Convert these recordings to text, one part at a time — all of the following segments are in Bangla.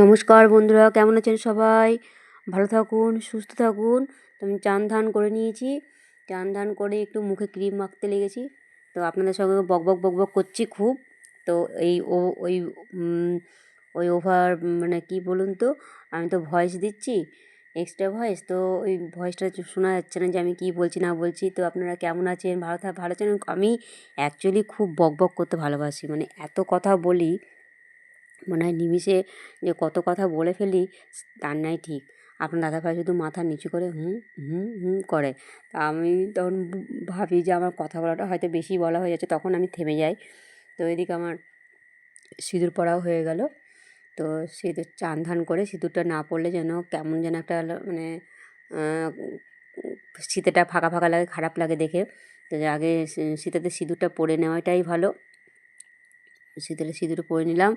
নমস্কার বন্ধুরা, কেমন আছেন সবাই? ভালো থাকুন, সুস্থ থাকুন। আমি চান ধান করে নিয়েছি। চান ধান করে একটু মুখে ক্রিম মাখতে লেগেছি। তো আপনাদের সঙ্গে বক বক বক বক করছি খুব। তো এই ও, ওই ওই ওভার মানে কি বলুন তো, আমি তো ভয়েস দিচ্ছি, এক্সট্রা ভয়েস। তো ওই ভয়েসটা শোনা যাচ্ছে না যে আমি কী বলছি, না বলছি, তো আপনারা কেমন আছেন, ভালো থাক ভালো আছেন? আমি অ্যাকচুয়ালি খুব বক বক করতে ভালোবাসি। মানে এত কথা বলি মনে হয় নিমিষে যে কত কথা বলে ফেলি, তার নাই ঠিক। আপনার দাদাভাই শুধু মাথা নিচু করে হুম হুম হুম করে। তা আমি তখন ভাবি যে আমার কথা বলাটা হয়তো বেশি বলা হয়ে যাচ্ছে, তখন আমি থেমে যাই। তো এদিকে আমার সিঁদুর পড়াও হয়ে গেল। তো সিঁদুর চান ধান করে সিঁদুরটা না পড়লে যেন কেমন যেন একটা মানে শীতেটা ফাঁকা ফাঁকা লাগে, খারাপ লাগে দেখে। তো আগে শীতেতে সিঁদুরটা পরে নেওয়াটাই ভালো। সিঁদুরে সিঁদুর পরে নিলাম।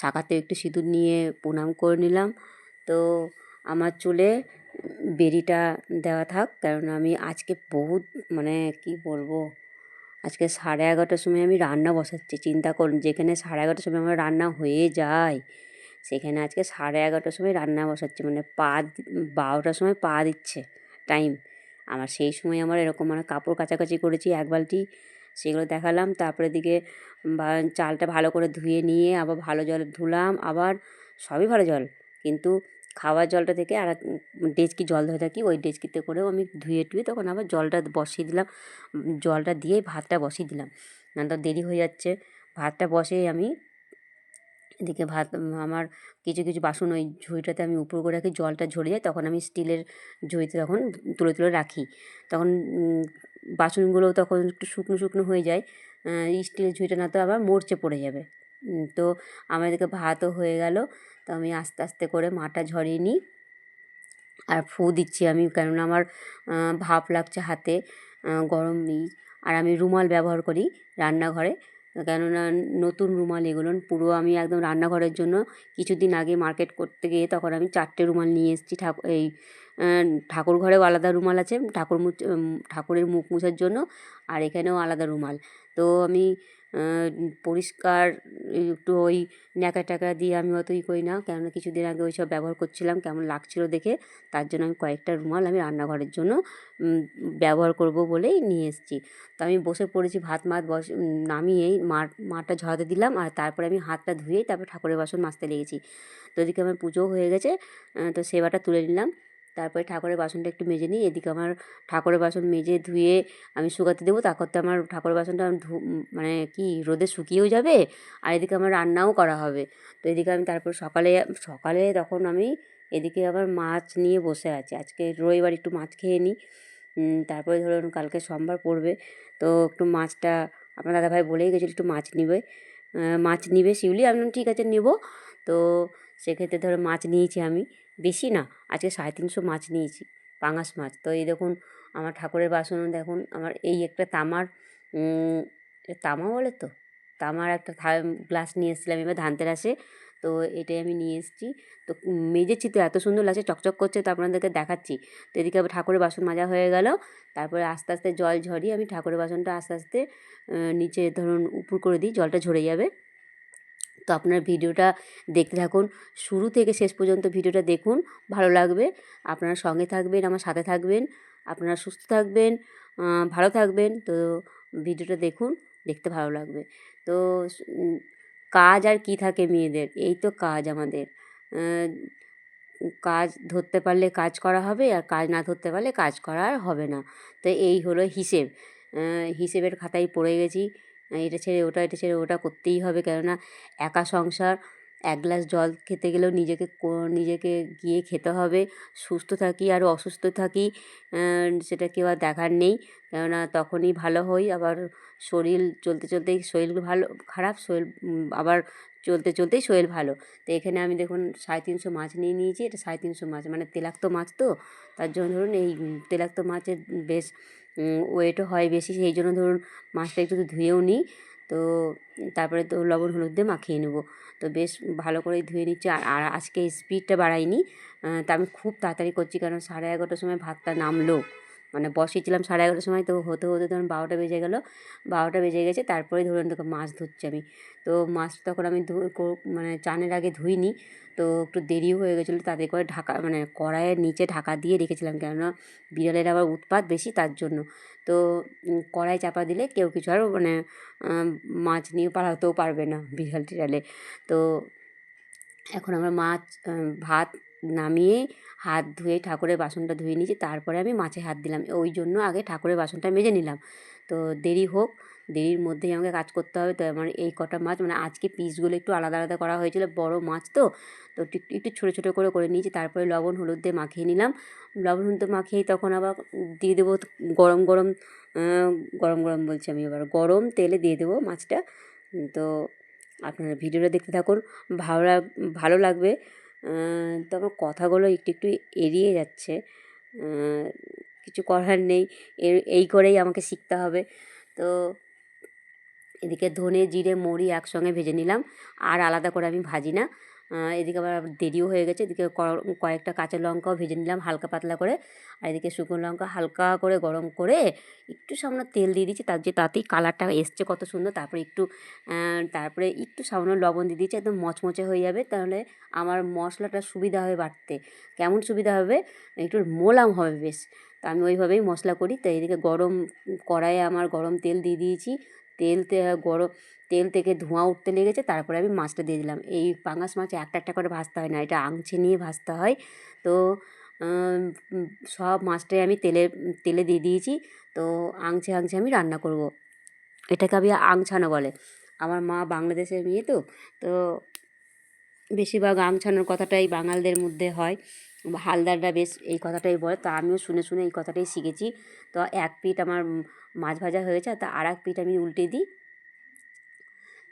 শাখাতে একটু সিঁদুর নিয়ে প্রণাম করে নিলাম। তো আমার চুলে বেরিটা দেওয়া থাক, কারণ আমি আজকে বহুত মানে কি বলব, আজকে সাড়ে এগারোটার সময় আমি রান্না বসাচ্ছি। চিন্তা করুন, যেখানে সাড়ে এগারোটার সময় আমার রান্না হয়ে যায়, সেখানে আজকে সাড়ে এগারোটার সময় রান্না বসাচ্ছি। মানে পা বারোটার সময় পা দিচ্ছে টাইম আমার সেই সময় আমার এরকম মানে কাপড় কাচাকাচি করেছি, এক বালতি সেগুলো দেখালাম। তারপরে দিকে চালটা ভালো করে ধুয়ে নিয়ে আবার ভালো জল ধুলাম। আবার সবই ভালো জল। কিন্তু খাওয়ার জলটা থেকে আর ডেচকি জল ধরে থাকি। ওই ডেচকিতে করেও আমি ধুয়ে টুয়ে তখন আবার জলটা বসিয়ে দিলাম। জলটা দিয়ে ভাতটা বসিয়ে দিলাম। না তো দেরি হয়ে যাচ্ছে। ভাতটা বসে আমি এদিকে ভাত আমার কিছু কিছু বাসন ওই ঝুড়িটাতে আমি উপর করে রাখি। জলটা ঝরে যায়, তখন আমি স্টিলের ঝুড়িতে তখন তুলে তুলে রাখি। তখন বাসনগুলো তখন একটু শুকনো শুকনো হয়ে যায় স্টিলের ঝুড়িটা না তো আবার মরচে পড়ে যাবে। তো আমাদেরকে ভাতও হয়ে গেল, তো আমি আস্তে আস্তে করে মাটা ঝরিয়ে নিই আর ফু দিচ্ছি আমি, কেননা আমার ভাপ লাগছে হাতে গরম নেই। আর আমি রুমাল ব্যবহার করি রান্নাঘরে, কেননা নতুন রুমাল এগুলো, পুরো আমি একদম রান্নাঘরের জন্য কিছুদিন আগে মার্কেট করতে গিয়ে তখন আমি চারটে রুমাল নিয়ে এসেছি ঠাকুর এই ঠাকুর ঘরেও আলাদা রুমাল আছে, ঠাকুর ঠাকুরের মুখ মুছার জন্য, আর এখানেও আলাদা রুমাল। তো আমি পরিষ্কার, একটু ওই ন্যাকা ট্যাকা দিয়ে আমি অতই করি না, কেননা কিছুদিন আগে ওই সব ব্যবহার করছিলাম, কেমন লাগছিল দেখে, তার জন্য আমি কয়েকটা রুমাল আমি রান্নাঘরের জন্য ব্যবহার করব বলেই নিয়ে এসেছি। তো আমি বসে পড়েছি, ভাত মাত বস নামিয়েই মার মাঠটা ঝরাতে দিলাম, আর তারপরে আমি হাতটা ধুয়েই তারপর ঠাকুরের বাসন মাজতে লেগেছি। তো এদিকে আমার পুজোও হয়ে গেছে তো সেবাটা তুলে নিলাম। তারপরে ঠাকুরের বাসনটা একটু মেজে নিই, এদিকে আমার ঠাকুরের বাসন মেজে ধুয়ে আমি শুকাতে দেবো, তারপর তো আমার ঠাকুরের বাসনটা ধু মানে কি রোদে শুকিয়েও যাবে আর এদিকে আমার রান্নাও করা হবে। তো এদিকে আমি তারপর সকালে সকালে তখন আমি এদিকে আবার মাছ নিয়ে বসে আছি। আজকে রবিবার একটু মাছ খেয়ে নিই তারপরে ধরুন কালকে সোমবার পড়বে, তো একটু মাছটা আপনার দাদাভাই বলেই গেছিল একটু মাছ নিবে মাছ নিবে শিউলি, আমি ঠিক আছে নেব। তো সেক্ষেত্রে ধরো মাছ নিয়েছি আমি। বেশি না, আজকে সাড়ে তিনশো মাছ নিয়েছি, পাঙাশ মাছ। তো এই দেখুন, আমার ঠাকুরের বাসনও দেখুন, আমার এই একটা তামার তামা বলে তো? তামার একটা থা, গ্লাস নিয়ে এসেছিলাম, এবার ধানতেরাসে তো এটাই আমি নিয়ে এসেছি। তো মেজেছি তো, এত সুন্দর লাগছে, চকচক করছে, তো আপনাদেরকে দেখাচ্ছি। তো এদিকে আবার ঠাকুরের বাসন মাজা হয়ে গেল, তারপরে আস্তে আস্তে জল ঝরিয়ে আমি ঠাকুরের বাসনটা আস্তে আস্তে নিচে ধরুন, উপর করে দিই, জলটা ঝরে যাবে। তো আপনার ভিডিওটা দেখতে থাকুন। শুরু থেকে শেষ পর্যন্ত ভিডিওটা দেখুন, ভালো লাগবে। আপনারা সঙ্গে থাকবেন, আমার সাথে থাকবেন, আপনারা সুস্থ থাকবেন ভালো থাকবেন। তো ভিডিওটা দেখুন, দেখতে ভালো লাগবে। তো কাজ আর কি থাকে মেয়েদের? এই তো কাজ আমাদের। কাজ ধরতে পারলে কাজ করা হবে আর কাজ না ধরতে পারলে কাজ করা আর হবে না। তো এই হলো হিসেব। হিসেবের খাতায় পড়ে গেছি। এটা ছেড়ে ওটা, এটা ছেড়ে ওটা করতেই হবে। কেননা একা সংসার, এক গ্লাস জল খেতে গেলেও নিজেকে নিজেকে গিয়ে খেতে হবে। সুস্থ থাকি আর অসুস্থ থাকি সেটা কেউ আর দেখার নেই। কেননা তখনই ভালো হই, আবার শরীর চলতে চলতেই শরীর ভালো, খারাপ, শরীর আবার চলতে চলতেই শরীর ভালো। তো এখানে আমি দেখুন সাড়ে তিনশো মাছ নিয়ে নিয়েছি, এটা সাড়ে তিনশো মাছ মানে তেলাক্ত মাছ তো। তার জন্য ধরুন এই তেলাক্ত মাছের বেশ ওয়েটও হয় বেশি, সেই জন্য ধরুন মাছটা একটু ধুয়েও নিই। তো তারপরে তো লবণ, হলুদ দিয়ে মাখিয়ে নেব। তো বেশ ভালো করে ধুয়ে নিচ্ছি। আর আজকে স্পিডটা বাড়াইনি। তা আমি খুব তাড়াতাড়ি করছি, কারণ সাড়ে এগারোটার সময় ভাতটা নামলো। মানে বসিয়েছিলাম সাড়ে এগারোটার সময়, তো হতে হতে ধরুন বারোটা বেজে গেলো। বারোটা বেজে গেছে, তারপরে ধরুন দেখো মাছ ধরছি আমি। তো মাছ তখন আমি মানে চানের আগে ধুইনি, তো একটু দেরিও হয়ে গেছিল, তাতে করে ঢাকা মানে কড়াইয়ের নিচে ঢাকা দিয়ে রেখেছিলাম, কেননা বিড়ালের আবার উৎপাত বেশি তার জন্য। তো কড়াই চাপা দিলে কেউ কিছু আর মানে মাছ নিয়ে পালাতেও পারবে না বিড়াল টিড়ালে তো এখন আমরা মাছ ভাত নামিয়ে হাত ধুয়ে ঠাকুরের বাসনটা ধুয়ে নিয়েছি, তারপরে আমি মাছে হাত দিলাম। ওই জন্য আগে ঠাকুরের বাসনটা মেজে নিলাম। তো দেরি হোক, দেরির মধ্যেই আমাকে কাজ করতে হবে। তো আমার এই কটা মাছ মানে আজকে পিসগুলো একটু আলাদা আলাদা করা হয়েছিল, বড় মাছ তো। তো একটু ছোটো ছোটো করে করে নিয়েছি, তারপরে লবণ, হলুদ দিয়ে মাখিয়ে নিলাম। লবণ, হলুদ মাখিয়ে তখন আবার দিয়ে দেবো গরম গরম গরম গরম বলছি আমি এবার, গরম তেলে দিয়ে দেবো মাছটা। তো আপনারা ভিডিওটা দেখতে থাকুন, ভালো ভালো লাগবে। তো আমার কথাগুলো একটু একটু এড়িয়ে যাচ্ছে। কিছু করার নেই। এই করেই আমাকে শিখতে হবে। তো এদিকে ধনে, জিরে, মরি একসঙ্গে ভেজে নিলাম। আর আলাদা করে আমি ভাজি না। এদিকে আবার দেরিও হয়ে গেছে। এদিকে কয়েকটা কাঁচা লঙ্কাও ভেজে নিলাম হালকা পাতলা করে। আর এদিকে শুকনো লঙ্কা হালকা করে গরম করে একটু সামান্য তেল দিয়ে দিচ্ছি তার যে তাতেই কালারটা এসছে কত সুন্দর। তারপরে একটু তারপরে একটু সামনে লবণ দিয়ে দিচ্ছি একদম মচমচে হয়ে যাবে। তাহলে আমার মশলাটা সুবিধা হবে বাটতে কেমন সুবিধা হবে? একটু মোলাম হবে বেশ। তা আমি ওইভাবেই মশলা করি। তো এদিকে গরম কড়াইয়ে আমার গরম তেল দিয়ে দিয়েছি। তেল তে গরম তেল থেকে ধোঁয়া উঠতে লেগেছে, তারপরে আমি মাছটা দিয়ে দিলাম। এই পাঙাশ মাছ একটা একটা করে ভাজতে হয় না, এটা আংছে নিয়ে ভাজতে হয়। তো সব মাছটাই আমি তেলে তেলে দিয়ে দিয়েছি। তো আংছে আংছে আমি রান্না করব। এটাকে আমি আংছানো বলে। আমার মা বাংলাদেশের মেয়ে তো তো বেশিরভাগ আংছানোর কথাটাই বাঙালদের মধ্যে হয়। হালদাররা বেশ এই কথাটাই বলে, তো আমিও শুনে শুনে এই কথাটাই শিখেছি। তো এক পিঠ আমার মাছ ভাজা হয়েছে, তা আর এক পিঠ আমি উল্টে দিই।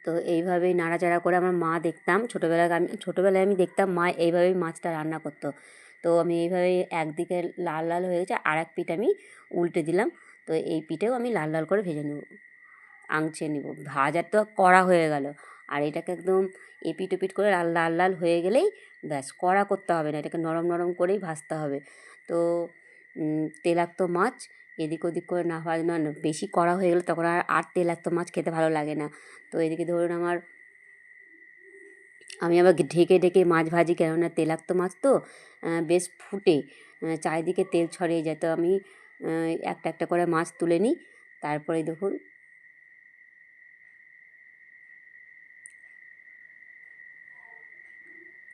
তো এইভাবেই নাড়াচাড়া করে আমার মা দেখতাম। ছোটোবেলায় আমি ছোটোবেলায় আমি দেখতাম মা এইভাবেই মাছটা রান্না করতো। তো আমি এইভাবে একদিকে লাল লাল হয়ে গেছে আর এক পিঠ আমি উল্টে দিলাম। তো এই পিঠেও আমি লাল লাল করে ভেজে নেব আংচে নেব। ভাজার তো কড়া হয়ে গেল। আর এটাকে একদম এপিট ওপিট করে লাল লাল লাল হয়ে গেলেই ব্যাস, কড়া করতে হবে না, এটাকে নরম নরম করেই ভাজতে হবে। তো তেলাক্ত মাছ এদিক ওদিক করে না না না, বেশি কড়া হয়ে গেলে তখন আর আর তেলাক্ত মাছ খেতে ভালো লাগে না। তো এদিকে ধরুন আমার আমি আবার ঢেকে ঢেকে মাছ ভাজি কেননা তেলাক্ত মাছ তো বেশ ফুটে চারিদিকে তেল ছড়িয়ে যায়। তো আমি একটা একটা করে মাছ তুলে নিই। তারপরে দেখুন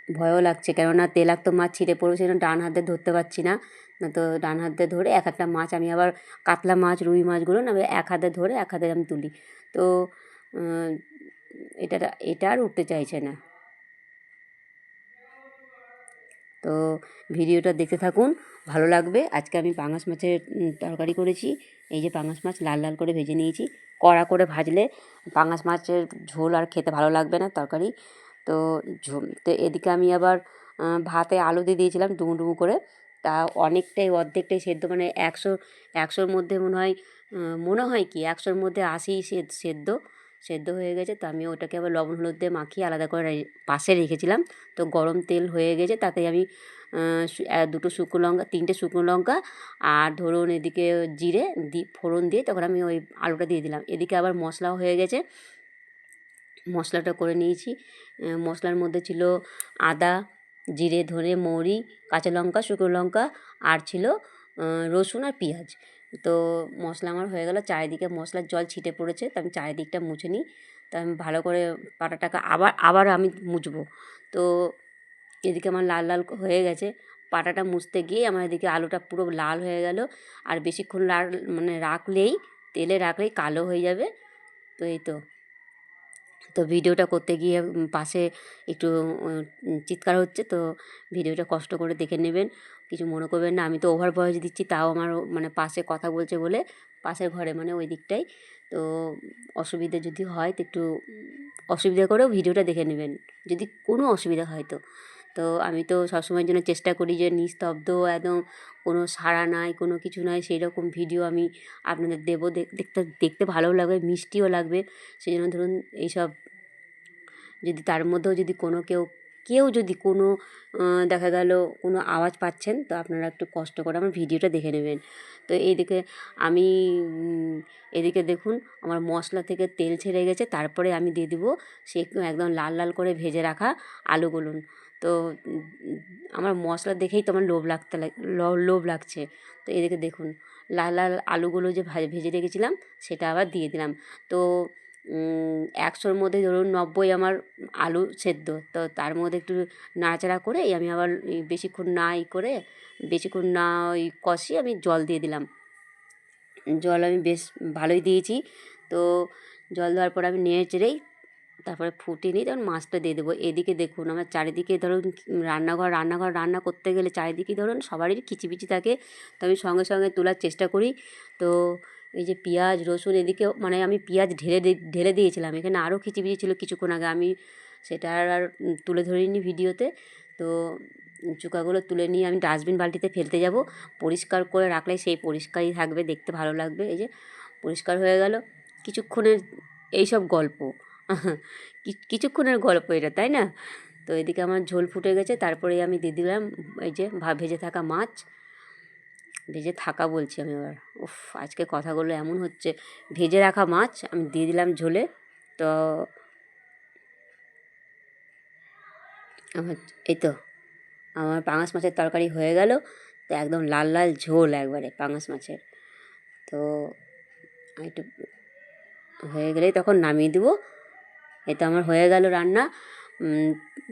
ভয়ও লাগছে। কেননা তেলাক্ত মাছ ছিঁড়ে পড়েছে ডান হাতে ধরতে পারছি না। না তো ডান হাতে ধরে এক একটা মাছ আমি আবার কাতলা মাছ, রুই মাছগুলো না এক হাতে ধরে এক হাতে আমি তুলি। তো এটা এটা আর উঠতে চাইছে না। তো ভিডিওটা দেখতে থাকুন, ভালো লাগবে। আজকে আমি পাঙাশ মাছের তরকারি করেছি। এই যে পাঙাশ মাছ লাল লাল করে ভেজে নিয়েছি। কড়া করে ভাজলে পাঙাশ মাছের ঝোল আর খেতে ভালো লাগবে না তরকারি। তো তো এদিকে আমি আবার ভাতে আলু দিয়ে দিয়েছিলাম ডুমো ডুমো করে। তা অনেকটাই, অর্ধেকটাই সেদ্ধ মানে একশো, একশোর মধ্যে মনে হয় মনে হয় কি, একশোর মধ্যে আশি সেদ্ধ সেদ্ধ হয়ে গেছে। তো আমি ওটাকে আবার লবণ হলুদ দিয়ে মাখিয়ে আলাদা করে পাশে রেখেছিলাম। তো গরম তেল হয়ে গেছে, তাতে আমি দুটো শুকনো লঙ্কা, তিনটে শুকনো লঙ্কা আর ধরুন এদিকে জিরে, দি, ফোড়ন দিয়ে তখন আমি ওই আলুটা দিয়ে দিলাম। এদিকে আবার মশলাও হয়ে গেছে। মশলাটা করে নিয়েছি। মশলার মধ্যে ছিল আদা, জিরে ধরে মৌরি, কাঁচা লঙ্কা, শুকনো লঙ্কা আর ছিল রসুন আর পেঁয়াজ। তো মশলা আমার হয়ে গেল, চারিদিকে মশলার জল ছিটে পড়েছে, তো আমি চারিদিকটা মুছে নিই। তো আমি ভালো করে পাটাটাকে আবার আবার আমি মুছবো। তো এদিকে আমার লাল লাল হয়ে গেছে। পাটাটা মুছতে গিয়ে আমার এদিকে আলুটা পুরো লাল হয়ে গেল। আর বেশিক্ষণ লাল মানে রাখলেই, তেলে রাখলেই কালো হয়ে যাবে। তো এই তো। তো ভিডিওটা করতে গিয়ে পাশে একটু চিৎকার হচ্ছে, তো ভিডিওটা কষ্ট করে দেখে নেবেন। কিছু মনে করবেন না, আমি তো ওভার ভয়েস দিচ্ছি, তাও আমার মানে পাশে কথা বলছে বলে পাশের ঘরে মানে ওই দিকটাই। তো অসুবিধা যদি হয়, তো একটু, অসুবিধা করেও ভিডিওটা দেখে নেবেন, যদি কোনো অসুবিধা হয় তো। তো আমি তো সবসময়ের জন্য চেষ্টা করি যে, নিস্তব্ধ, একদম কোনো সাড়া নাই, কোনো কিছু নাই সেই রকম ভিডিও আমি আপনাদের দেবো দেখ- দেখতে দেখতে ভালোও লাগবে, মিষ্টিও লাগবে। সেই জন্য ধরুন, এইসব যদি তার মধ্যেও যদি কোনো কেউ কেউ যদি কোনো দেখা গেল কোনো আওয়াজ পাচ্ছেন, তো আপনারা একটু কষ্ট করে আমার ভিডিওটা দেখে নেবেন। তো এইদিকে আমি এদিকে দেখুন আমার মশলা থেকে তেল ছেড়ে গেছে, তারপরে আমি দিয়ে দেবো সে একদম লাল লাল করে ভেজে রাখা আলুগুলো। তো, আমার মশলা দেখেই তো আমার লোভ লাগতে লোভ লাগছে। তো এদিকে দেখুন, লাল লাল আলুগুলো যে ভেজে রেখেছিলাম, সেটা আবার দিয়ে দিলাম। তো একশোর মধ্যে ধরুন নব্বই আমার আলু সেদ্ধ। তো তার মধ্যে একটু নাড়াচাড়া করে আমি আবার বেশিক্ষণ না ই করে, বেশিক্ষণ না ওই কষিয়ে আমি জল দিয়ে দিলাম। জল আমি বেশ ভালোই দিয়েছি। তো জল দেওয়ার পর আমি নেড়ে চেড়েই তারপরে ফুটিয়ে নিয়ে তখন মাছটা দিয়ে দেবো। এদিকে দেখুন আমার চারিদিকে ধরুন রান্নাঘর রান্নাঘর রান্না করতে গেলে চারিদিকে ধরুন সবারই কিচিবিচি থাকে। তো আমি সঙ্গে সঙ্গে তোলার চেষ্টা করি। তো এই যে পেঁয়াজ, রসুন এদিকে মানে আমি পেঁয়াজ ঢেলে ঢেলে দিয়েছিলাম। এখানে আরও খিচিবিচি ছিল কিছুক্ষণ আগে। আমি সেটা আর তুলে ধরিনি ভিডিওতে। তো চুকাগুলো তুলে নিয়ে আমি ডাস্টবিন বালতিতে ফেলতে যাব। পরিষ্কার করে রাখলে সেই পরিষ্কারই থাকবে, দেখতে ভালো লাগবে। এই যে পরিষ্কার হয়ে গেল। কিছুক্ষণের এইসব গল্প। কিছুক্ষণের গল্প এটা, তাই না? তো এদিকে আমার ঝোল ফুটে গেছে। তারপরে আমি দিয়ে দিলাম এই যে ভেজে থাকা মাছ। ভেজে থাকা বলছি আমি এবার। উফ, আজকে কথাগুলো এমন হচ্ছে। ভেজে রাখা মাছ, আমি দিয়ে দিলাম ঝোলে। তো আমার, এই তো, আমার পাঙাশ মাছের তরকারি হয়ে গেল। তো একদম লাল লাল ঝোল একবারে পাঙাশ মাছের। তো একটু হয়ে গেলেই তখন নামিয়ে দেবো। এই তো আমার হয়ে গেল রান্না।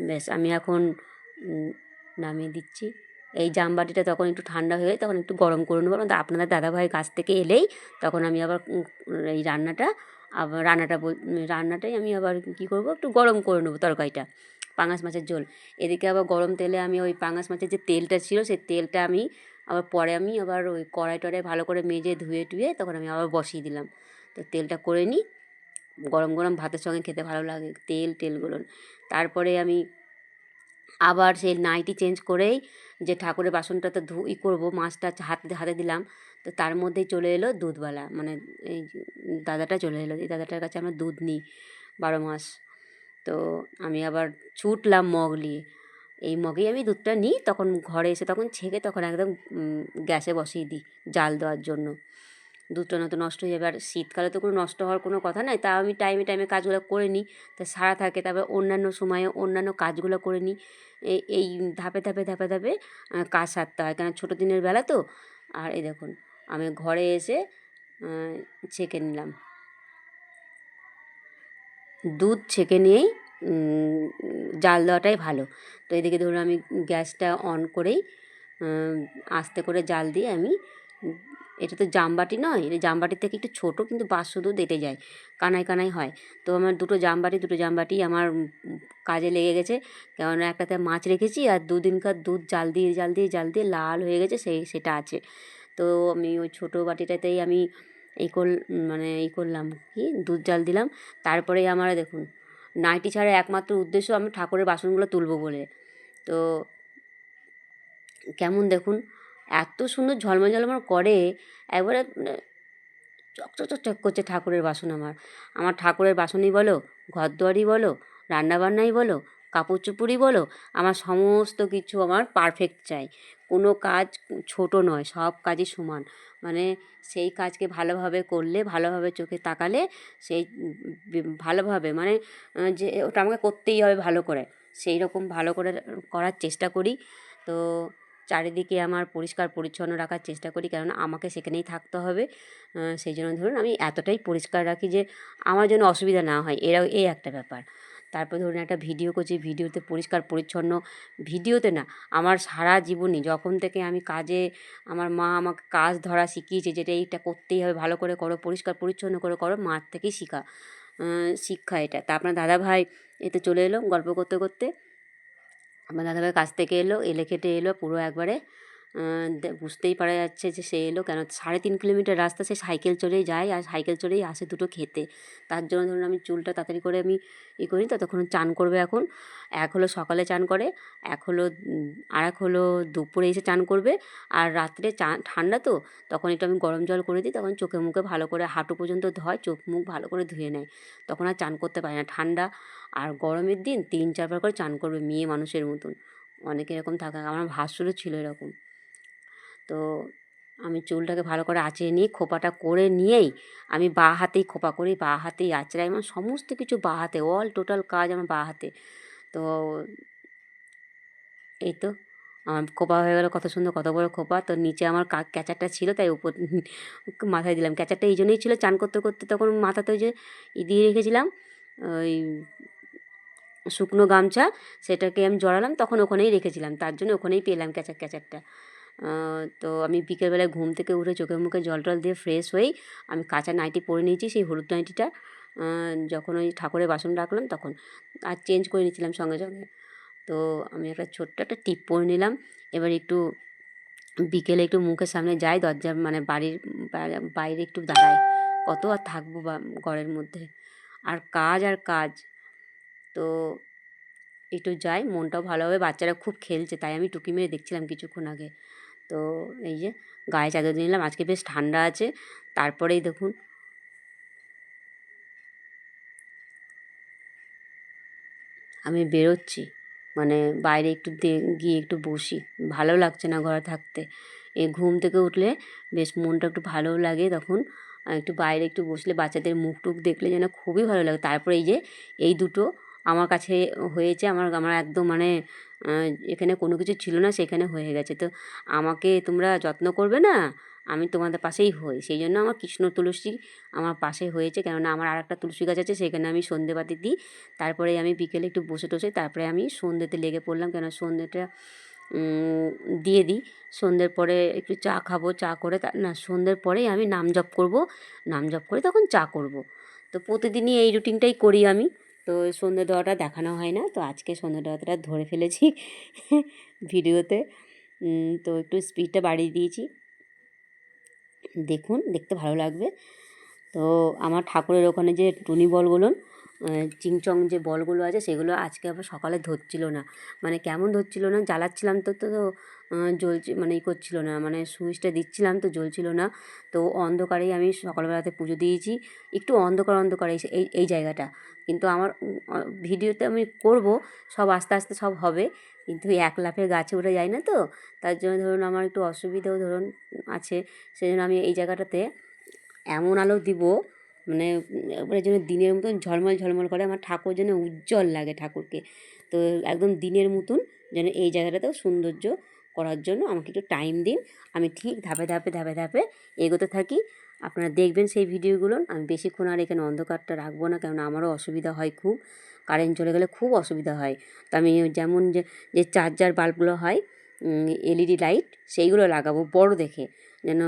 বেশ, আমি এখন নামিয়ে দিচ্ছি। এই জামবাটিটা তখন একটু ঠান্ডা হয়ে তখন একটু গরম করে নেব। আপনাদের দাদাভাই কাছ থেকে এলেই তখন আমি আবার এই রান্নাটা আবার রান্নাটা রান্নাটাই আমি আবার কী করব? একটু গরম করে নেব তরকারিটা, পাঙাশ মাছের ঝোল। এদিকে আবার গরম তেলে আমি ওই পাঙাশ মাছের যে তেলটা ছিল সেই তেলটা আমি আবার পরে আমি আবার ওই কড়াই টড়াই ভালো করে মেজে ধুয়ে টুয়ে তখন আমি আবার বসিয়ে দিলাম। তো তেলটা করে নিই। গরম গরম ভাতের সঙ্গে খেতে ভালো লাগে তেল টেলগুলো তারপরে আমি আবার সেই নাইটি চেঞ্জ করেই যে ঠাকুরের বাসনটাতে ধু ই করব, মাছটা হাতে হাতে দিলাম। তো তার মধ্যেই চলে এলো দুধওয়ালা। মানে এই দাদাটা চলে এলো। এই দাদাটার কাছে আমরা দুধ নিই বারো মাস। তো আমি আবার ছুটলাম মগ নিয়ে। এই মগেই আমি দুধটা নিই। তখন ঘরে এসে তখন ছেঁকে তখন একদম গ্যাসে বসিয়ে দিই জাল দেওয়ার জন্য। দুধটা নয়তো নষ্ট হয়ে যাবে। আর শীতকালে তো কোনো নষ্ট হওয়ার কোনো কথা নাই। তা আমি টাইমে টাইমে কাজগুলো করে নিই। তা সারা থাকে। তারপর অন্যান্য সময়ে অন্যান্য কাজগুলো করে নিই। এই ধাপে ধাপে ধাপে ধাপে কাজ সারতে হয়। কেন ছোটো দিনের বেলা তো। আর এই দেখুন, আমি ঘরে এসে ছেঁকে নিলাম। দুধ ছেঁকে নিয়েই জাল দেওয়াটাই ভালো। তো এদিকে ধরুন আমি গ্যাসটা অন করেই আস্তে করে জাল দিয়ে আমি এটা তো জামবাটি নয়, এটা জামবাটির থেকে একটু ছোটো কিন্তু বাসু দুধ এটে যায় কানায় কানায় হয়। তো আমার দুটো জামবাটি দুটো জামবাটি আমার কাজে লেগে গেছে, কেননা একটাতে মাছ রেখেছি আর দুদিনকার দুধ জাল দিয়ে জাল দিয়ে জাল দিয়ে লাল হয়ে গেছে, সেই, সেটা আছে। তো আমি ওই ছোটো বাটিটাতেই আমি এই কর মানে এই করলাম, কি দুধ জাল দিলাম। তারপরে আমার দেখুন, নাইটি ছাড়া একমাত্র উদ্দেশ্য আমি ঠাকুরের বাসনগুলো তুলবো বলে। তো কেমন দেখুন এত সুন্দর ঝলমল ঝলমল করে, একবারে মানে চকচক চকচক করছে ঠাকুরের বাসন আমার। আমার ঠাকুরের বাসনই বলো ঘর দুয়ারই বলো, রান্নাবান্নাই বলো কাপড় চুপুরই বলো, আমার সমস্ত কিছু আমার পারফেক্ট চাই। কোনো কাজ ছোট নয়, সব কাজই সমান। মানে সেই কাজকে ভালোভাবে করলে, ভালোভাবে চোখে তাকালে সেই ভালোভাবে মানে যে ওটা আমাকে করতেই হবে ভালো করে। সেই রকম ভালো করে করার চেষ্টা করি। তো চারিদিকে আমার পরিষ্কার পরিচ্ছন্ন রাখার চেষ্টা করি। কেননা আমাকে সেখানেই থাকতে হবে। সেই জন্য ধরুন আমি এতটাই পরিষ্কার রাখি যে আমার জন্য অসুবিধা না হয়। এরাও, এই একটা ব্যাপার। তারপর ধরুন একটা ভিডিও করছি, ভিডিওতে পরিষ্কার পরিচ্ছন্ন, ভিডিওতে না আমার সারা জীবনই যখন থেকে আমি কাজে, আমার মা আমাকে কাজ ধরা শিখিয়েছে যেটা এইটা করতেই হবে, ভালো করে করো, পরিষ্কার পরিচ্ছন্ন করে করো, মার থেকেই শিখা শিক্ষা এটা। তা আপনার দাদাভাই এতে চলে এলো গল্প করতে করতে। আমার দাদাভাই কাছ থেকে এলো এলে খেটে এলো পুরো একবারে বুঝতেই পারা যাচ্ছে যে সে এলো কেন? সাড়ে তিন কিলোমিটার রাস্তা সে সাইকেল চড়েই যায় আর সাইকেল চড়েই আসে দুটো খেতে তার জন্য ধরুন আমি চুলটা তাড়াতাড়ি করে আমি ই করি, ততক্ষণ চান করবে এখন। এক হলো সকালে চান করে, এক হলো আর এক হলো দুপুরে এসে চান করবে। আর রাত্রে চা, ঠান্ডা তো, তখন একটু আমি গরম জল করে দিই, তখন চোখে মুখে ভালো করে হাঁটু পর্যন্ত ধয়, চোখ মুখ ভালো করে ধুয়ে নেয়। তখন আর চান করতে পারে না, ঠান্ডা। আর গরমের দিন তিন, চারবার করে চান করবে মেয়ে মানুষের মতন। অনেক এরকম থাকা, আমার ভাসুরও ছিল এরকম। তো আমি চুলটাকে ভালো করে আঁচড়ে নিয়ে, খোপাটা করে নিয়েই আমি বা হাতেই খোপা করি, বা হাতেই আঁচড়াই আমার সমস্ত কিছু বা হাতে অল টোটাল কাজ আমার বা হাতে। তো এই তো, আমার খোপা হয়ে গেলো কত সুন্দর, কত বড় খোপা। তো নিচে আমার কা, ক্যাচারটা ছিল তাই উপর, মাথায় দিলাম। ক্যাচারটা এই জন্যই ছিল চান করতে করতে তখন মাথাতে যে ই দিয়ে রেখেছিলাম, ওই শুকনো গামছা, সেটাকে আমি জড়ালাম, তখন ওখানেই রেখেছিলাম। তার জন্য ওখানেই পেলাম ক্যাচার ক্যাচারটা। তো আমি বিকেলবেলায় ঘুম থেকে উঠে চোখে মুখে জল টল দিয়ে ফ্রেশ হয়েই আমি কাঁচা নাইটি পরে নিয়েছি, সেই হলুদ নাইটিটা। যখন ওই ঠাকুরের বাসন রাখলাম তখন। আর চেঞ্জ করে নিয়েছিলাম সঙ্গে সঙ্গে। তো আমি একটা ছোট্ট একটা টিপ পরে নিলাম। এবার একটু বিকেলে একটু মুখের সামনে যাই, দরজা মানে বাড়ির বাইরে একটু দাঁড়াই। কত আর থাকব বা, ঘরের মধ্যে? আর কাজ আর কাজ। তো একটু যাই, মনটাও ভালো হবে বাচ্চারা খুব খেলছে, তাই আমি টুকি মেরে দেখছিলাম কিছুক্ষণ আগে। তো এই যে গায়ে চাদর দিয়ে নিলাম, আজকে বেশ ঠান্ডা আছে। তারপরেই দেখুন। আমি বেরোচ্ছি মানে বাইরে একটু গিয়ে একটু বসি। ভালো লাগছে না ঘরে থাকতে। এই ঘুম থেকে উঠলে বেশ মনটা একটু ভালোও লাগে তখন। একটু বাইরে একটু বসলে বাচ্চাদের মুখ টুক দেখলে যেন খুবই ভালো লাগে। তারপরে এই যে, এই দুটো আমার কাছে হয়েছে, আমার আমার একদম মানে এখানে কোনো কিছু ছিল না, সেখানে হয়ে গেছে। তো আমাকে তোমরা যত্ন করবে না? আমি তোমাদের পাশেই হই। সেই জন্য আমার কৃষ্ণ তুলসী আমার পাশে হয়েছে। কেননা আমার আর একটা তুলসী গাছ আছে, সেখানে আমি সন্ধেবাতি দিই। তারপরে আমি বিকেলে একটু বসে টসে, তারপরে আমি সন্ধ্যেতে লেগে পড়লাম। কেন সন্ধ্যেটা দিয়ে দিই। সন্ধ্যের পরে একটু চা খাব, চা করে না, সন্ধ্যের পরেই আমি নাম জপ করব। নাম জপ করে তখন চা করব। তো প্রতিদিনই এই রুটিনটাই করি আমি। তো সন্ধ্যে দেওয়াটা দেখানো হয় না। তো আজকে সন্ধ্যে দেওয়াটা ধরে ফেলেছি ভিডিওতে। তো একটু স্পিডটা বাড়িয়ে দিয়েছি। দেখুন, দেখতে ভালো লাগবে। তো আমার ঠাকুরের ওখানে যে টুনি বলগুলো চিংচং যে বলগুলো আছে, সেগুলো আজকে আবার সকালে ধরছিল না। মানে কেমন ধরছিল না, জ্বালাচ্ছিলাম তো তো জ্বলছে মানে ই করছিল না মানে সুইচটা দিচ্ছিলাম তো জ্বলছিল না। তো অন্ধকারেই আমি সকালবেলাতে পুজো দিয়েছি, একটু অন্ধকার অন্ধকার এই এই জায়গাটা। কিন্তু আমার ভিডিওতে আমি করব, সব আস্তে আস্তে সব হবে, কিন্তু এক লাফে গাছে উঠে যায় না তো, তার জন্য ধরুন আমার একটু অসুবিধাও ধরুন আছে সেই জন্য আমি এই জায়গাটাতে এমন আলো দিব মানে একবারে যেন দিনের মতন ঝলমল ঝলমল করে, আমার ঠাকুর যেন উজ্জ্বল লাগে ঠাকুরকে। তো একদম দিনের মতন যেন এই জায়গাটাতেও সৌন্দর্য করার জন্য আমাকে একটু টাইম দিন। আমি ঠিক ধাপে ধাপে ধাপে ধাপে এগোতে থাকি। আপনারা দেখবেন সেই ভিডিওগুলো। আমি বেশিক্ষণ আর এখানে অন্ধকারটা রাখব না, কেননা আমারও অসুবিধা হয় খুব। কারেন্ট চলে গেলে খুব অসুবিধা হয়। তো আমি যেমন যে যে চার্জার বাল্বগুলো হয় এলইডি লাইট সেইগুলো লাগাবো বড় দেখে। যেন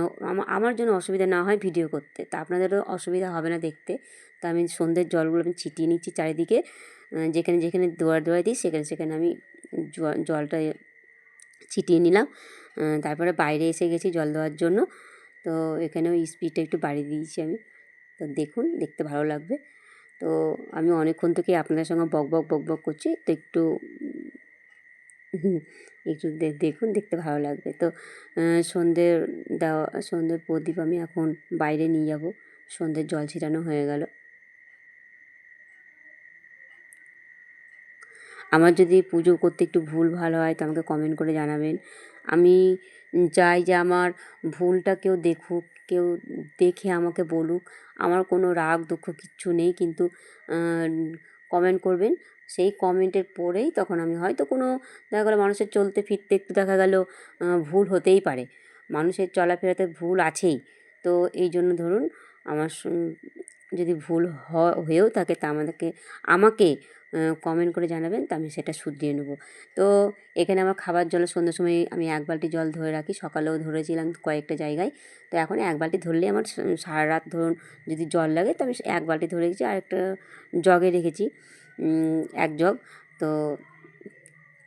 আমার জন্য অসুবিধা না হয় ভিডিও করতে। তা আপনাদেরও অসুবিধা হবে না দেখতে। তো আমি সন্ধ্যের জলগুলো আমি ছিটিয়ে নিচ্ছি চারিদিকে। যেখানে যেখানে দোয়ার দোয়ার দিই সেখানে সেখানে আমি জলটা ছিটিয়ে নিলাম। তারপরে বাইরে এসে গেছি জল দেওয়ার জন্য। তো এখানেও স্পিডটা একটু বাড়িয়ে দিয়েছি আমি। তো দেখুন, দেখতে ভালো লাগবে। তো আমি অনেকক্ষণ থেকে আপনাদের সঙ্গে বক বক বক বক করছি। তো একটু একটু দেখুন, দেখতে ভালো লাগবে। তো সন্ধ্যের দেওয়া, সন্ধ্যের প্রদীপ আমি এখন বাইরে নিয়ে যাব। সন্ধ্যের জল ছিটানো হয়ে গেল। আমার যদি পুজো করতে একটু ভুল ভালো হয়, তো আমাকে কমেন্ট করে জানাবেন। আমি চাই যে আমার ভুলটা কেউ দেখুক, কেউ দেখে আমাকে বলুক। আমার কোনো রাগ দুঃখ কিচ্ছু নেই, কিন্তু কমেন্ট করবেন। সেই কমেন্টের পরেই তখন আমি হয়তো কোনো দেখা গেলো মানুষের চলতে ফিরতে একটু দেখা গেল ভুল হতেই পারে। মানুষের চলাফেরাতে ভুল আছেই। তো এই জন্য ধরুন আমার যদি ভুল হয়েও থাকে তা আমাদেরকে, আমাকে কমেন্ট করে জানাবেন তো আমি সেটা শুধরিয়ে নেব। তো এখানে আমার খাবার জলের সন্ধ্যের সময় আমি এক বালতি জল ধরে রাখি, সকালেও ধরেছিলাম কয়েকটা জায়গায়। তো এখন এক বালতি ধরলেই আমার সারা রাত ধরুন যদি জল লাগে তো আমি এক বালতি ধরে রেখেছি আর একটা জগে রেখেছি। এক জগ। তো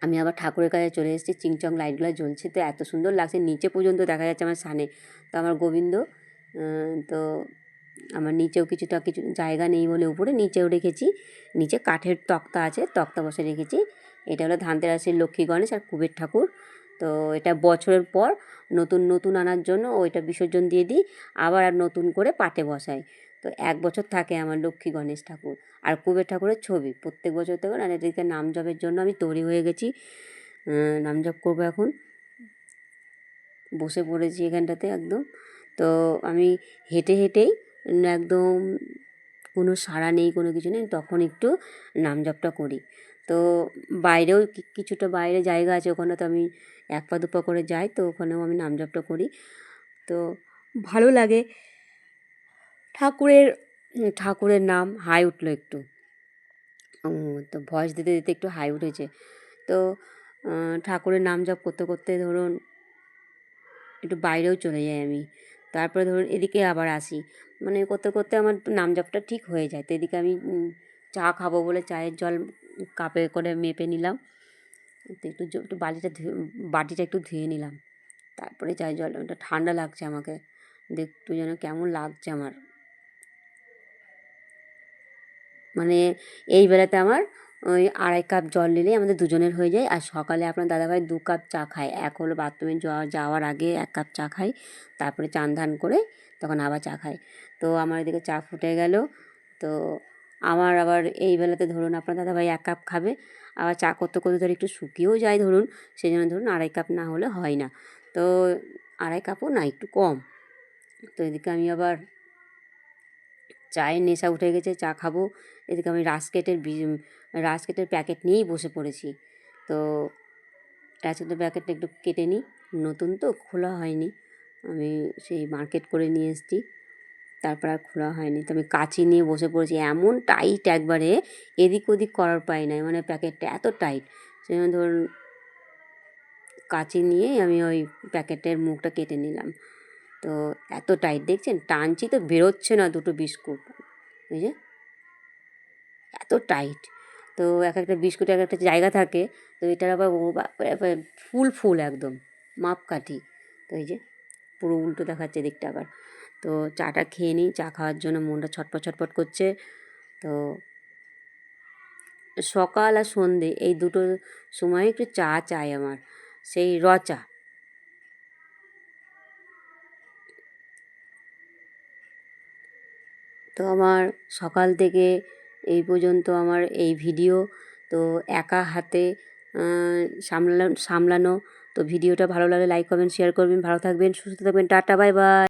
আমি আবার ঠাকুরের কাছে চলে এসেছি, চিংচং লাইটগুলো জ্বলছে, তো এত সুন্দর লাগছে, নিচে পর্যন্ত দেখা যাচ্ছে আমার সানে তো আমার গোবিন্দ তো আমার নিচেও কিছুটা কিছু জায়গা নেই বলে উপরে, নিচেও রেখেছি। নিচে কাঠের তক্তা আছে, তক্তা বসে রেখেছি। এটা হলো ধানতেরাসের লক্ষ্মী গণেশ আর কুবের ঠাকুর। তো এটা বছরের পর নতুন নতুন আনার জন্য ওইটা বিসর্জন দিয়ে দিই, আবার আর নতুন করে পাটে বসাই। তো এক বছর থাকে আমার লক্ষ্মী গণেশ ঠাকুর। আর কুবের ঠাকুরের ছবি, প্রত্যেক বছর থেকে আর এদিকে নাম জপের জন্য আমি তৈরি হয়ে গেছি। নাম জপ করব এখন। বসে পড়েছি এখানটাতে একদম। তো আমি হেঁটে হেঁটেই একদম কোনো সাড়া নেই, কোনো কিছু নেই, তখন একটু নাম জপটা করি। তো বাইরেও কিছুটা বাইরে জায়গা আছে, ওখানে তো আমি এক পা দুপা করে যাই, তো ওখানেও আমি নাম জপটা করি। তো ভালো লাগে। ঠাকুরের ঠাকুরের নাম হাই উঠল একটু। তো ভয়েস দিতে দিতে একটু হাই উঠেছে। তো ঠাকুরের নাম জপ করতে করতে ধরুন একটু বাইরেও চলে যাই আমি। তারপরে ধরুন এদিকে আবার আসি। মানে করতে করতে আমার একটু নাম জপটা ঠিক হয়ে যায়। তো এদিকে আমি চা খাব বলে চায়ের জল কাপে করে মেপে নিলাম। তো একটু একটু বালিটা ধুয়ে, বাটিটা একটু ধুয়ে নিলাম। তারপরে চায়ের জল, ওটা ঠান্ডা লাগছে আমাকে। দেখতে যেন কেমন লাগছে আমার। মানে এই বেলাতে আমার ওই আড়াই কাপ জল নিলেই আমাদের দুজনের হয়ে যায়। আর সকালে আপনার দাদাভাই দু কাপ চা খায়। এক হলো বাথরুমে যাওয়া, যাওয়ার আগে এক কাপ চা খায়। তারপরে চান ধান করে তখন আবার চা খাই তো আমার এদিকে চা ফুটে গেল। তো আমার আবার এই বেলাতে ধরুন আপনার দাদাভাই এক কাপ খাবে। আবার চা করতে করতে ধর একটু শুকিয়েও যায় ধরুন। সেই জন্য ধরুন আড়াই কাপ না হলে হয় না। তো আড়াই কাপও না, একটু কম। তো এদিকে আমি আবার চায়ের নেশা উঠে গেছে, চা খাব। এদিকে আমি রাস্কেটের রাস্কেটের প্যাকেট নিয়েই বসে পড়েছি। তো রাস্কেটের প্যাকেটটা একটু কেটে নিই। নতুন তো, খোলা হয়নি। আমি সেই মার্কেট করে নিয়ে এসেছি। তারপর আর খোলা হয়নি। তো আমি কাঁচি নিয়ে বসে পড়েছি। এমন টাইট একবারে, এদিক ওদিক করার পাই নাই। মানে প্যাকেটটা এত টাইট। সেজন্য ধরুন, কাঁচি নিয়ে আমি ওই প্যাকেটের মুখটা কেটে নিলাম। তো এত টাইট দেখছেন? টানছি তো বেরোচ্ছে না দুটো বিস্কুট। বুঝে এত টাইট। তো এক একটা বিস্কুটের এক একটা জায়গা থাকে, তো এটার আবার ফুল ফুল একদম, মাপকাঠি। তো এই যে, পুরো উল্টো দেখাচ্ছে দিকটা আবার। তো চাটা খেয়ে নিই, চা খাওয়ার জন্য মনটা ছটপট ছটপট করছে। তো সকাল আর সন্ধে এই দুটো সময় একটু চা চাই আমার, সেই র চা। তো আমার সকাল থেকে এই পর্যন্ত আমার এই ভিডিও। তো একা হাতে সামলা সামলানো তো ভিডিওটা ভালো লাগলে লাইক করবেন শেয়ার করবেন। ভালো থাকবেন, সুস্থ থাকবেন। Tata bye bye